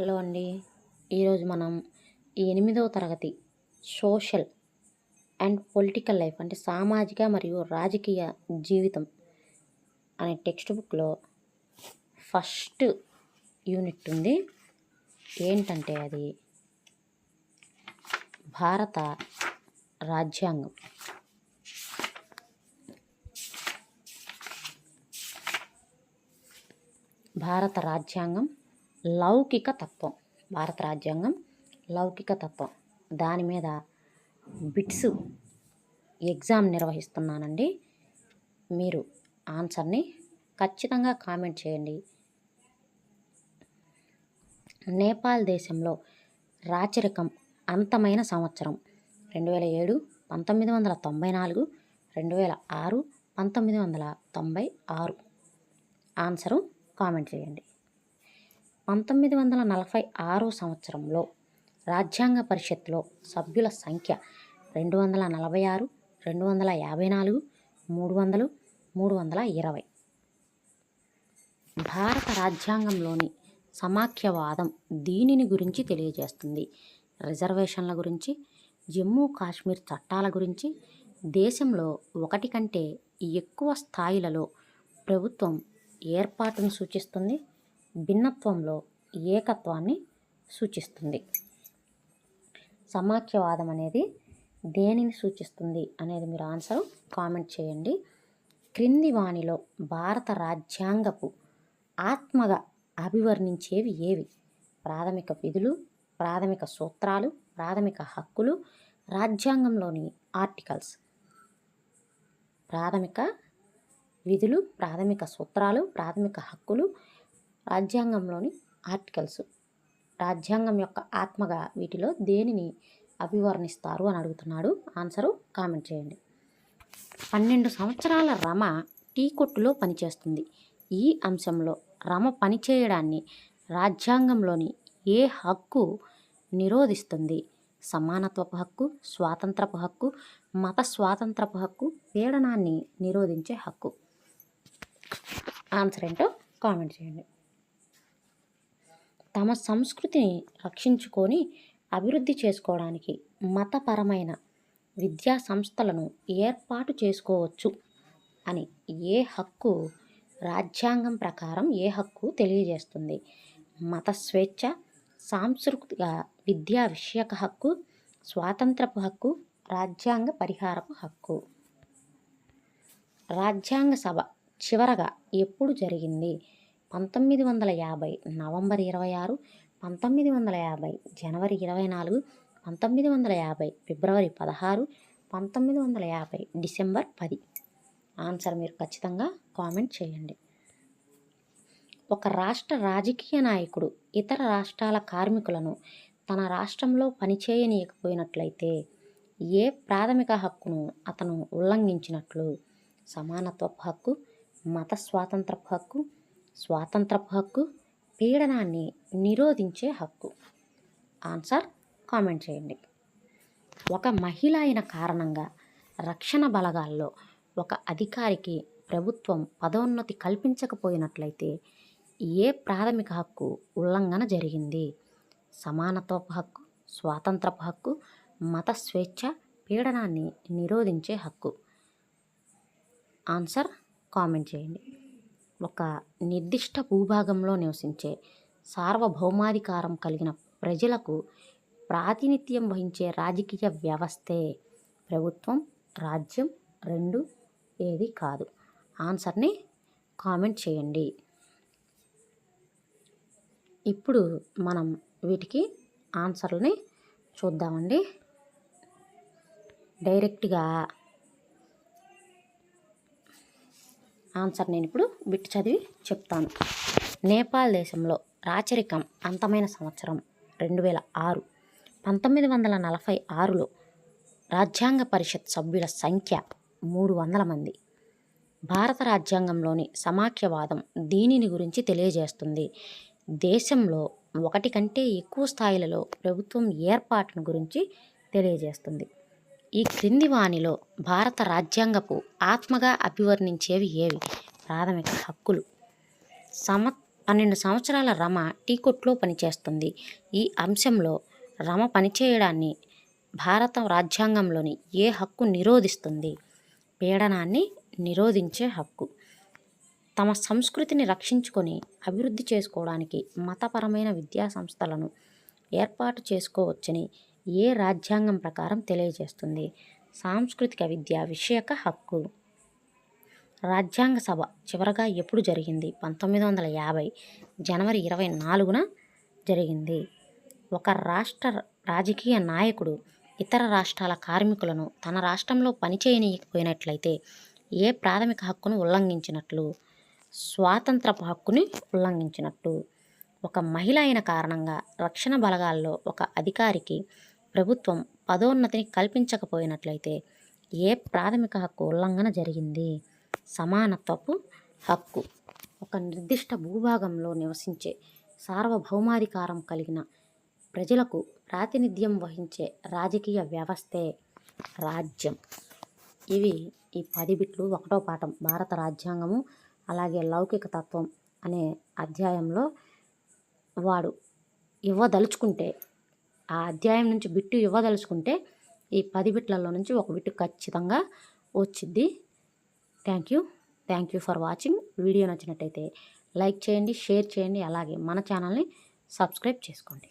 Hello అండి ఈరోజు మనం ఎనిమిదవ తరగతి సోషల్ అండ్ పొలిటికల్ లైఫ్ అంటే సామాజిక మరియు రాజకీయ జీవితం అనే టెక్స్ట్ బుక్లో ఫస్ట్ యూనిట్ ఉంది. ఏంటంటే అది? భారత రాజ్యాంగం. భారత రాజ్యాంగం లౌకిక తత్వం. భారత రాజ్యాంగం లౌకిక తత్వం. దాని మీద బిట్స్ ఎగ్జామ్ నిర్వహిస్తున్నానండి. మీరు ఆన్సర్ని ఖచ్చితంగా కామెంట్ చేయండి. నేపాల్ దేశంలో రాచరికం అంతమైన సంవత్సరం. రెండు వేల ఏడు పంతొమ్మిది వందల తొంభై నాలుగు రెండు వేల ఆరు పంతొమ్మిది వందల తొంభై ఆరు. ఆన్సరు కామెంట్ చేయండి. పంతొమ్మిది వందల నలభై ఆరో సంవత్సరంలో రాజ్యాంగ పరిషత్లో సభ్యుల సంఖ్య రెండు వందల నలభై ఆరు రెండు వందల యాభై నాలుగు మూడు వందలు మూడు వందల ఇరవై. భారత రాజ్యాంగంలోని సమాఖ్యవాదం దీనిని గురించి తెలియజేస్తుంది. రిజర్వేషన్ల గురించి జమ్మూ కాశ్మీర్ చట్టాల గురించి దేశంలో ఒకటి కంటే ఎక్కువ స్థాయిలలో ప్రభుత్వం ఏర్పాటును సూచిస్తుంది. భిన్నత్వంలో ఏకత్వాన్ని సూచిస్తుంది. సమాఖ్యవాదం అనేది దేనిని సూచిస్తుంది అనేది మీరు ఆన్సర్ కామెంట్ చేయండి. క్రింది వాణిలో భారత రాజ్యాంగపు ఆత్మగా అభివర్ణించేవి ఏవి? ప్రాథమిక విధులు ప్రాథమిక సూత్రాలు ప్రాథమిక హక్కులు రాజ్యాంగంలోని ఆర్టికల్స్ ప్రాథమిక విధులు ప్రాథమిక సూత్రాలు ప్రాథమిక హక్కులు రాజ్యాంగంలోని ఆర్టికల్స్. రాజ్యాంగం యొక్క ఆత్మగా వీటిలో దేనిని అభివర్ణిస్తారు అని అడుగుతున్నాడు? ఆన్సరు కామెంట్ చేయండి. పన్నెండు సంవత్సరాల రమ టీ కొట్టులో పనిచేస్తుంది. ఈ అంశంలో రమ పనిచేయడాన్ని రాజ్యాంగంలోని ఏ హక్కు నిరోధిస్తుంది? సమానత్వపు హక్కు స్వాతంత్రపు హక్కు మత స్వాతంత్రపు హక్కు పీడనాన్ని నిరోధించే హక్కు. ఆన్సర్ ఏంటో కామెంట్ చేయండి. తమ సంస్కృతిని రక్షించుకొని అభివృద్ధి చేసుకోవడానికి మతపరమైన విద్యా సంస్థలను ఏర్పాటు చేసుకోవచ్చు అని ఏ హక్కు రాజ్యాంగం ప్రకారం ఏ హక్కు తెలియజేస్తుంది? మత స్వేచ్ఛ సాంస్కృతిక విద్యా విషయక హక్కు స్వాతంత్రపు హక్కు రాజ్యాంగ పరిహారపు హక్కు. రాజ్యాంగ సభ చివరగా ఎప్పుడు జరిగింది? పంతొమ్మిది వందల యాభై నవంబర్ ఇరవై ఆరు పంతొమ్మిది వందల యాభై జనవరి ఇరవై నాలుగు పంతొమ్మిది వందల యాభై ఫిబ్రవరి పదహారు పంతొమ్మిది వందల యాభై డిసెంబర్ పది. ఆన్సర్ మీరు ఖచ్చితంగా కామెంట్ చేయండి. ఒక రాష్ట్ర రాజకీయ నాయకుడు ఇతర రాష్ట్రాల కార్మికులను తన రాష్ట్రంలో పనిచేయనీయకపోయినట్లయితే ఏ ప్రాథమిక హక్కును అతను ఉల్లంఘించినట్లు? సమానత్వపు హక్కు మత స్వాతంత్రపు హక్కు స్వాతంత్రపు హక్కు పీడనాన్ని నిరోధించే హక్కు. ఆన్సర్ కామెంట్ చేయండి. ఒక మహిళ అయిన కారణంగా రక్షణ బలగాల్లో ఒక అధికారికి ప్రభుత్వం పదోన్నతి కల్పించకపోయినట్లయితే ఏ ప్రాథమిక హక్కు ఉల్లంఘన జరిగింది? సమానత్వపు హక్కు స్వాతంత్రపు హక్కు మత స్వేచ్ఛ పీడనాన్ని నిరోధించే హక్కు. ఆన్సర్ కామెంట్ చేయండి. ఒక నిర్దిష్ట భూభాగంలో నివసించే సార్వభౌమాధికారం కలిగిన ప్రజలకు ప్రాతినిధ్యం వహించే రాజకీయ వ్యవస్థే ప్రభుత్వం రాజ్యం రెండు ఏది కాదు. ఆన్సర్ని కామెంట్ చేయండి. ఇప్పుడు మనం వీటికి ఆన్సర్లని చూద్దామండి. డైరెక్ట్గా ఆన్సర్ నేను ఇప్పుడు బిట్ చదివి చెప్తాను. నేపాల్ దేశంలో రాచరికం అంతమైన సంవత్సరం రెండు వేల ఆరు పంతొమ్మిది వందల నలభై ఆరులో రాజ్యాంగ పరిషత్ సభ్యుల సంఖ్య మూడు వందల మంది. భారత రాజ్యాంగంలోని సమాఖ్యవాదం దీనిని గురించి తెలియజేస్తుంది. దేశంలో ఒకటి కంటే ఎక్కువ స్థాయిలలో ప్రభుత్వం ఏర్పాటును గురించి తెలియజేస్తుంది. ఈ క్రింది వాణిలో భారత రాజ్యాంగపు ఆత్మగా అభివర్ణించేవి ఏవి? ప్రాథమిక హక్కులు. సమ పన్నెండు సంవత్సరాల రమ టీ కొట్లో పనిచేస్తుంది. ఈ అంశంలో రమ పనిచేయడాన్ని భారత రాజ్యాంగంలోని ఏ హక్కు నిరోధిస్తుంది? పీడనాన్ని నిరోధించే హక్కు. తమ సంస్కృతిని రక్షించుకొని అభివృద్ధి చేసుకోవడానికి మతపరమైన విద్యా సంస్థలను ఏర్పాటు చేసుకోవచ్చని ఏ రాజ్యాంగం ప్రకారం తెలియజేస్తుంది? సాంస్కృతిక విద్య విషయక హక్కు. రాజ్యాంగ సభ చివరగా ఎప్పుడు జరిగింది? పంతొమ్మిది వందల యాభై జనవరి ఇరవై నాలుగున జరిగింది. ఒక రాష్ట్ర రాజకీయ నాయకుడు ఇతర రాష్ట్రాల కార్మికులను తన రాష్ట్రంలో పనిచేయనీయకపోయినట్లయితే ఏ ప్రాథమిక హక్కును ఉల్లంఘించినట్లు? స్వాతంత్రపు హక్కుని ఉల్లంఘించినట్టు? ఒక మహిళ అయిన కారణంగా రక్షణ బలగాల్లో ఒక అధికారికి ప్రభుత్వం పదోన్నతిని కల్పించకపోయినట్లయితే ఏ ప్రాథమిక హక్కు ఉల్లంఘన జరిగింది? సమానత్వపు హక్కు. ఒక నిర్దిష్ట భూభాగంలో నివసించే సార్వభౌమాధికారం కలిగిన ప్రజలకు ప్రాతినిధ్యం వహించే రాజకీయ వ్యవస్థే రాజ్యం. ఇవి ఈ పది బిట్లు ఒకటో పాఠం భారత రాజ్యాంగము అలాగే లౌకిక తత్వం అనే అధ్యాయంలో వాడు ఇవ్వదలుచుకుంటే ఆ అధ్యాయం నుంచి బిట్టు ఇవ్వదలుచుకుంటే ఈ పది బిట్లలో నుంచి ఒక బిట్టు ఖచ్చితంగా వచ్చింది thank you thank you for watching video నచ్చినట్టయితే లైక్ చేయండి షేర్ చేయండి అలాగే మన ఛానల్ని సబ్స్క్రైబ్ చేసుకోండి.